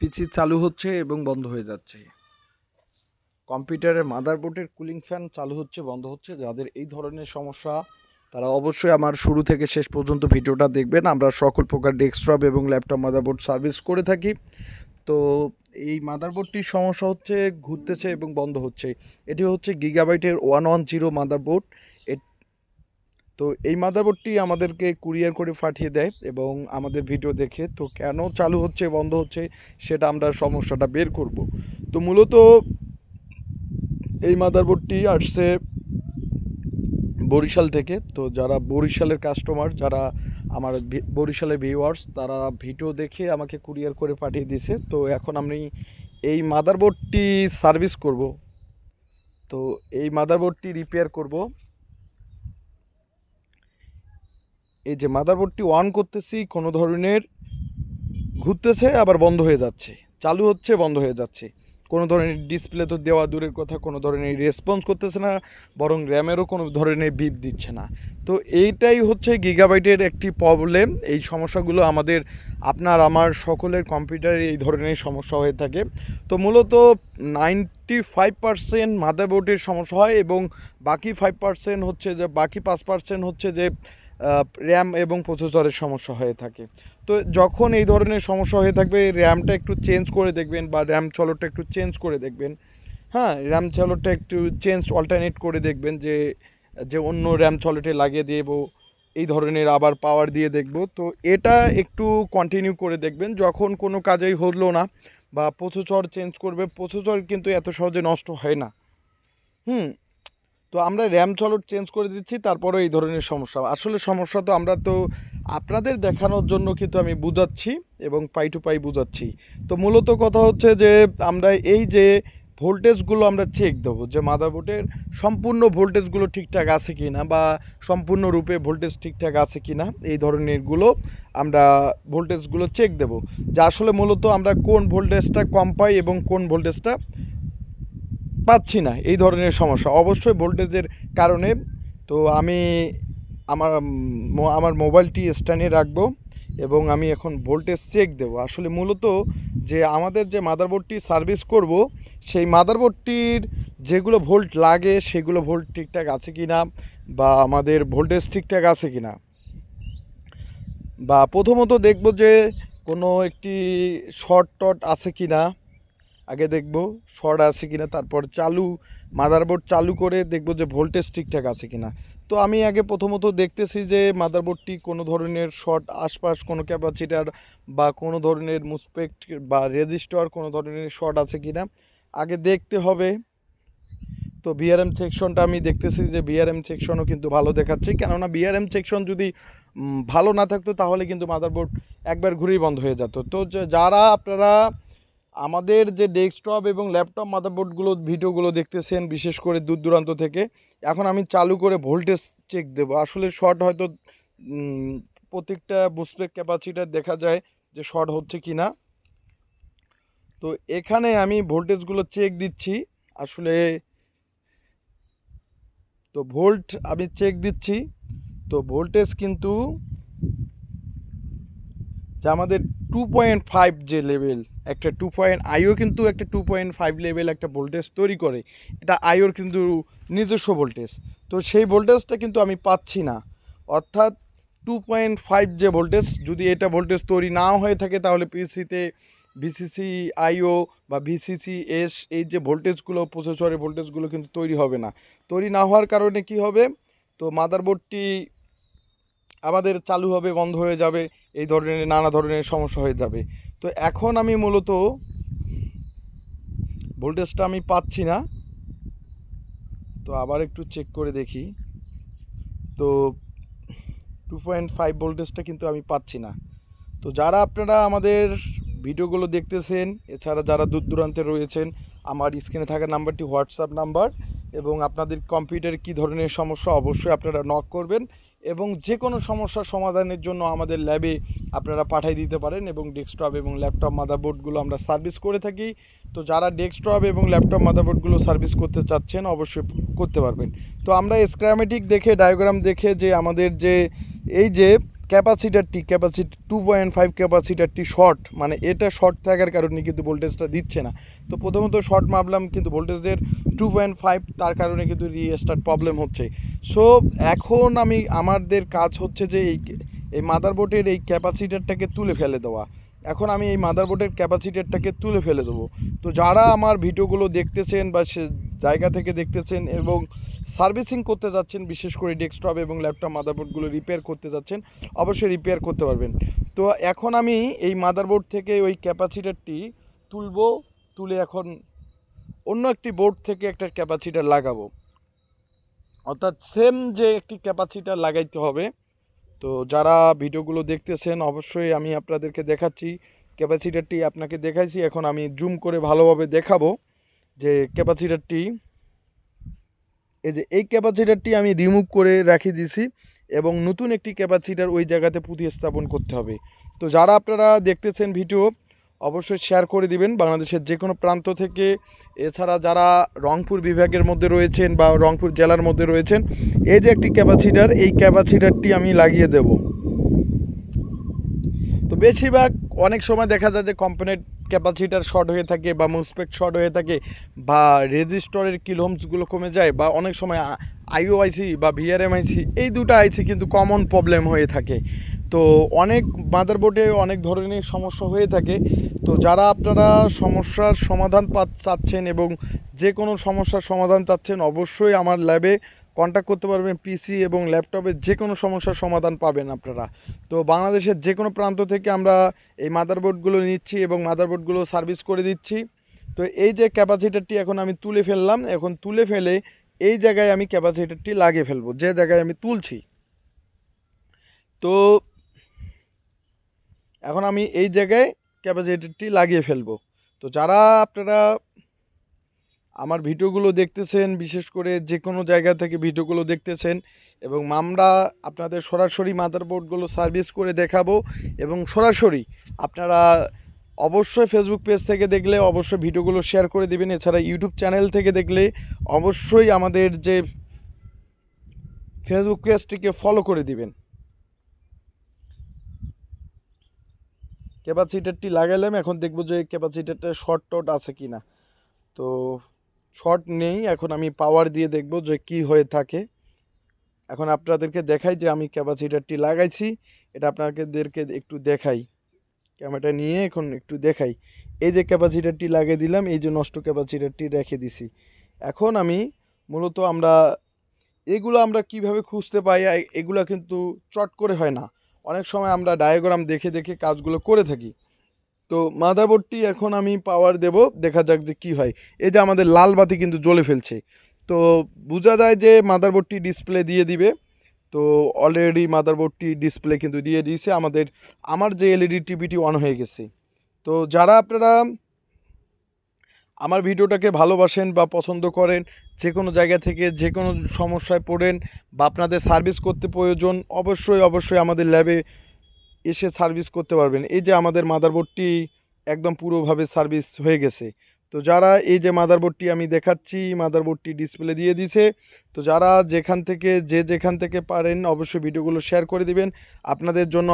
পিসি চালু হচ্ছে এবং বন্ধ হয়ে যাচ্ছে। কম্পিউটারের মাদারবোর্ডের কুলিং ফ্যান চালু হচ্ছে, বন্ধ হচ্ছে। যাদের এই ধরনের সমস্যা, তারা অবশ্যই আমার শুরু থেকে শেষ পর্যন্ত ভিডিওটা দেখবেন। আমরা সকল প্রকার ডেস্কটপ এবং ল্যাপটপ মাদারবোর্ড সার্ভিস করে থাকি। তো এই মাদারবোর্ডটির সমস্যা হচ্ছে, ঘুরতেছে এবং বন্ধ হচ্ছে। এটি হচ্ছে গিগাবাইটের ওয়ান ওয়ান জিরো মাদারবোর্ড। তো এই মাদারবোর্ডটি আমাদেরকে কুরিয়ার করে পাঠিয়ে দেয় এবং আমাদের ভিডিও দেখে তো কেন চালু হচ্ছে, বন্ধ হচ্ছে, সেটা আমরা সমস্যাটা বের করব। তো মূলত এই মাদারবোর্ডটি আসছে বরিশাল থেকে। তো যারা বরিশালের কাস্টমার যারা আমার বরিশালের ভিউয়ার্স তারা ভিডিও দেখে আমাকে কুরিয়ার করে পাঠিয়ে দিয়েছে। তো এখন আমি এই মাদারবোর্ডটি সার্ভিস করব। তো এই মাদারবোর্ডটি রিপেয়ার করব। এই যে মাদারবোর্ডটি অন করতেছি, কোনো ধরনের ঘুরতেছে, আবার বন্ধ হয়ে যাচ্ছে। চালু হচ্ছে, বন্ধ হয়ে যাচ্ছে। কোনো ধরনের ডিসপ্লে তো দেওয়া দূরের কথা, কোনো ধরনের রেসপন্স করতেছে না, বরং র্যামেরও কোনো ধরনের বিপ দিচ্ছে না। তো এইটাই হচ্ছে গিগাবাইটের একটি প্রবলেম এই সমস্যাগুলো আমাদের, আপনার, আমার সকলের কম্পিউটারে এই ধরনের সমস্যা হয়ে থাকে। তো মূলত নাইনটি ফাইভ পার্সেন্ট মাদারবোর্ডের সমস্যা হয় এবং বাকি ফাইভ পার্সেন্ট হচ্ছে যে, বাকি পাঁচ পার্সেন্ট হচ্ছে যে র্যাম এবং প্রসেসরের সমস্যা হয়ে থাকে। তো যখন এই ধরনের সমস্যা হয়ে থাকবে র্যামটা একটু চেঞ্জ করে দেখবেন বা র্যাম চলরটা একটু চেঞ্জ করে দেখবেন। হ্যাঁ র্যাম চলরটা একটু চেঞ্জ অল্টারনেট করে দেখবেন যে যে অন্য র্যাম চলটে লাগিয়ে দেবো, এই ধরনের আবার পাওয়ার দিয়ে দেখব। তো এটা একটু কন্টিনিউ করে দেখবেন। যখন কোনো কাজেই হলো না বা প্রসেসর চেঞ্জ করবে প্রসেসর কিন্তু এত সহজে নষ্ট হয় না। হুম তো আমরা র্যাম চলট চেঞ্জ করে দিচ্ছি তারপরে এই ধরনের সমস্যা। আসলে সমস্যা তো আমরা তো আপনাদের দেখানোর জন্য কিন্তু আমি বুঝাচ্ছি এবং পাই টু পাই বুঝাচ্ছি। তো মূলত কথা হচ্ছে যে, আমরা এই যে ভোল্টেজগুলো আমরা চেক দেবো, যে মাদারবোর্ডের সম্পূর্ণ ভোল্টেজগুলো ঠিকঠাক আছে কি না বা সম্পূর্ণরূপে ভোল্টেজ ঠিকঠাক আছে কি না এই ধরনেরগুলো আমরা ভোল্টেজগুলো চেক দেব। যে আসলে মূলত আমরা কোন ভোল্টেজটা কম পাই এবং কোন ভোল্টেজটা পাচ্ছি না এই ধরনের সমস্যা। অবশ্যই ভোল্টেজের কারণে। তো আমি আমার আমার মোবাইলটি স্ট্যান্ডে রাখব এবং আমি এখন ভোল্টেজ চেক দেব। আসলে মূলত যে আমাদের যে মাদারবোর্ডটি সার্ভিস করব, সেই মাদারবোর্ডটির যেগুলো ভোল্ট লাগে, সেগুলো ভোল্ট ঠিকঠাক আছে কি না বা আমাদের ভোল্টেজ ঠিকঠাক আছে কি না বা প্রথমত দেখব যে কোনো একটি শর্ট টট আছে কি না আগে দেখব শর্ট আছে কিনা, তারপর চালু মাদারবোর্ড চালু করে দেখব যে ভোল্টেজ ঠিকঠাক আছে কিনা। তো আমি আগে প্রথমত দেখতেছি যে মাদারবোর্ডটি কোনো ধরনের শর্ট আশপাশ, কোনো ক্যাপাসিটার বা কোনো ধরনের মুসপেক্ট বা রেজিস্টার কোনো ধরনের শর্ট আছে কিনা, আগে দেখতে হবে। তো বিআরএম সেকশনটা আমি দেখতেছি যে বিআরএম সেকশনও কিন্তু ভালো দেখাচ্ছে, কেননা বিআরএম সেকশন যদি ভালো না থাকতো তাহলে কিন্তু মাদারবোর্ড একবার ঘুরেই বন্ধ হয়ে যেত। তো যারা আপনারা আমাদের যে ডেস্কটপ এবং ল্যাপটপ মাদারবোর্ডগুলো ভিডিওগুলো দেখতেছেন, বিশেষ করে দূর দূরান্ত থেকে, এখন আমি চালু করে ভোল্টেজ চেক দেব। আসলে শর্ট হয়তো প্রত্যেকটা বুসপেক ক্যাপাসিটার দেখা যায় যে শর্ট হচ্ছে কি না তো এখানে আমি ভোল্টেজগুলো চেক দিচ্ছি। আসলে, তো ভোল্ট আমি চেক দিচ্ছি। তো ভোল্টেজ কিন্তু, যে আমাদের টু পয়েন্ট ফাইভ যে লেভেল একটা টু পয়েন্ট আইও কিন্তু একটা টু পয়েন্ট ফাইভ লেভেল একটা ভোল্টেজ তৈরি করে। এটা আইওর কিন্তু নিজস্ব ভোল্টেজ তো সেই ভোল্টেজটা কিন্তু আমি পাচ্ছি না। অর্থাৎ টু পয়েন্ট ফাইভ যে ভোল্টেজ যদি এটা ভোল্টেজ তৈরি না হয়ে থাকে, তাহলে পিসিতে ভিসিসি আইও বা ভিসিসি এস এই যে ভোল্টেজগুলো প্রসেসরের ভোল্টেজগুলো কিন্তু তৈরি হবে না। তৈরি না হওয়ার কারণে কি হবে? তো মাদারবোর্ডটি আমাদের চালু হবে, বন্ধ হয়ে যাবে, এই ধরনের নানা ধরনের সমস্যা হয়ে যাবে। তো এখন আমি মূলত ভোল্টেজটা আমি পাচ্ছি না। তো আবার একটু চেক করে দেখি। তো টু পয়েন্ট ফাইভ ভোল্টেজটা কিন্তু আমি পাচ্ছি না। তো যারা আপনারা আমাদের ভিডিওগুলো দেখতেছেন, এছাড়া যারা দূর দূরান্তে রয়েছেন, আমার স্ক্রিনে থাকা নাম্বারটি হোয়াটসঅ্যাপ নাম্বার এবং আপনাদের কম্পিউটারে কী ধরনের সমস্যা, অবশ্যই আপনারা নক করবেন এবং যে কোনো সমস্যার সমাধানের জন্য আমাদের ল্যাবে আপনারা পাঠিয়ে দিতে পারেন এবং ডেস্কটপ এবং ল্যাপটপ মাদারবোর্ডগুলো আমরা সার্ভিস করে থাকি। তো যারা ডেস্কটপ এবং ল্যাপটপ মাদারবোর্ডগুলো সার্ভিস করতে চাচ্ছেন, অবশ্যই করতে পারবেন। তো আমরা স্ক্রামেটিক দেখে ডায়াগ্রাম দেখে যে আমাদের যে, এই যে ক্যাপাসিটারটি, ক্যাপাসিটি টু পয়েন্ট ফাইভ ক্যাপাসিটারটি শর্ট মানে এটা শর্ট থাকার কারণে কিন্তু ভোল্টেজটা দিচ্ছে না। তো প্রথমত শর্ট মাপলাম কিন্তু ভোল্টেজের টু পয়েন্ট ফাইভ তার কারণে কিন্তু রিস্টার্ট প্রবলেম হচ্ছে। সো এখন আমি, আমাদের কাজ হচ্ছে যে এই এই মাদারবোর্ডের এই ক্যাপাসিটারটাকে তুলে ফেলে দেওয়া। এখন আমি এই মাদারবোর্ডের ক্যাপাসিটারটাকে তুলে ফেলে দেবো। তো যারা আমার ভিডিওগুলো দেখতেছেন বা সে জায়গা থেকে দেখতেছেন এবং সার্ভিসিং করতে যাচ্ছেন, বিশেষ করে ডেস্কটপ এবং ল্যাপটপ, মাদারবোর্ডগুলো রিপেয়ার করতে যাচ্ছেন, অবশ্যই রিপেয়ার করতে পারবেন। তো এখন আমি এই মাদারবোর্ড থেকে ওই ক্যাপাসিটারটি তুলবো, তুলে এখন অন্য একটি বোর্ড থেকে একটা ক্যাপাসিটার লাগাবো। অর্থাৎ সেম যে একটি ক্যাপাসিটার লাগাইতে হবে। তো যারা ভিডিওগুলো দেখতেছেন, অবশ্যই আমি আপনাদেরকে দেখাচ্ছি। ক্যাপাসিটারটি আপনাকে দেখাইছি, এখন আমি জুম করে ভালোভাবে দেখাবো। যে ক্যাপাসিটারটি এই যে এই ক্যাপাসিটারটি আমি রিমুভ করে রেখে দিয়েছি এবং নতুন একটি ক্যাপাসিটার ওই জায়গাতে প্রতিস্থাপন করতে হবে। তো যারা আপনারা দেখতেছেন ভিডিও অবশ্যই শেয়ার করে দিবেন বাংলাদেশের যে কোনো প্রান্ত থেকে। এছাড়া যারা রংপুর বিভাগের মধ্যে রয়েছেন বা রংপুর জেলার মধ্যে রয়েছেন, এই যে একটি ক্যাপাসিটার এই ক্যাপাসিটারটি আমি লাগিয়ে দেব। বেশিরভাগ অনেক সময় দেখা যায় যে কোম্পানির ক্যাপাসিটার শর্ট হয়ে থাকে বা মুসপেক শর্ট হয়ে থাকে বা রেজিস্টরের কিলোমসগুলো কমে যায় বা অনেক সময় আইও আইসি বা ভিআরএম আইসি এই দুটো আইসি কিন্তু কমন প্রবলেম হয়ে থাকে। তো অনেক মাদারবোর্ডে অনেক ধরনের সমস্যা হয়ে থাকে। তো যারা আপনারা সমস্যার সমাধান পা, চাচ্ছেন এবং যে কোনো সমস্যার সমাধান চাচ্ছেন অবশ্যই আমার ল্যাবে কন্ট্যাক্ট করতে পারবেন পিসি এবং ল্যাপটপে যে কোনো সমস্যার সমাধান পাবেন আপনারা। তো বাংলাদেশের যে কোনো প্রান্ত থেকে আমরা এই মাদারবোর্ডগুলো নিচ্ছি এবং মাদারবোর্ডগুলো সার্ভিস করে দিচ্ছি। তো এই যে ক্যাপাসিটারটি এখন আমি তুলে ফেললাম, এখন তুলে ফেলে এই জায়গায় আমি ক্যাপাসিটারটি লাগিয়ে ফেলব, যে জায়গায় আমি তুলছি। তো এখন আমি এই জায়গায় ক্যাপাসিটারটি লাগিয়ে ফেলব। তো যারা আপনারা আমার ভিডিওগুলো দেখতেছেন, বিশেষ করে যে কোনো জায়গা থেকে ভিডিওগুলো দেখতেছেন এবং আমরা আপনাদের সরাসরি মাদারবোর্ডগুলো সার্ভিস করে দেখাবো এবং সরাসরি আপনারা অবশ্যই ফেসবুক পেজ থেকে দেখলে অবশ্যই ভিডিওগুলো শেয়ার করে দিবেন। এছাড়া ইউটিউব চ্যানেল থেকে দেখলে অবশ্যই আমাদের যে ফেসবুক পেজটিকে ফলো করে দিবেন। ক্যাপাসিটারটি লাগালাম এখন দেখব যে ক্যাপাসিটারটা শর্ট টট আছে কি না তো শর্ট নেই, এখন আমি পাওয়ার দিয়ে দেখব যে কি হয়ে থাকে। এখন আপনাদেরকে দেখাই যে আমি ক্যাপাসিটারটি লাগাইছি, এটা আপনাদেরকে একটু দেখাই। ক্যামেরাটা নিয়ে এখন একটু দেখাই। এই যে ক্যাপাসিটারটি লাগিয়ে দিলাম, এই যে নষ্ট ক্যাপাসিটারটি রেখে দিছি। এখন আমি মূলত আমরা, এগুলো আমরা কীভাবে খুঁজতে পাই, এগুলো কিন্তু চট করে হয় না। অনেক সময় আমরা ডায়াগ্রাম দেখে দেখে কাজগুলো করে থাকি। তো মাদারবোর্ডটি এখন আমি পাওয়ার দেব, দেখা যাক যে কী হয়। এই যে আমাদের লাল বাতি কিন্তু জ্বলে ফেলছে। তো বোঝা যায় যে মাদারবোর্ডটি ডিসপ্লে দিয়ে দিবে। তো অলরেডি মাদারবোর্ডটি ডিসপ্লে কিন্তু দিয়ে দিয়েছে। আমাদের, আমার যে এলইডি টিভিটি অন হয়ে গেছে। তো যারা আপনারা আমার ভিডিওটাকে ভালোবাসেন বা পছন্দ করেন, যে কোনো জায়গা থেকে যে কোনো সমস্যায় পড়েন বা আপনাদের সার্ভিস করতে প্রয়োজন, অবশ্যই অবশ্যই আমাদের ল্যাবে এসে সার্ভিস করতে পারবেন। এই যে আমাদের মাদারবোর্ডটি একদম পুরোভাবে সার্ভিস হয়ে গেছে। তো যারা এই যে মাদারবোর্ডটি আমি দেখাচ্ছি মাদারবোর্ডটি ডিসপ্লে দিয়ে দিছে তো যারা যেখান থেকে, যে যেখান থেকে পারেন অবশ্যই ভিডিওগুলো শেয়ার করে দিবেন। আপনাদের জন্য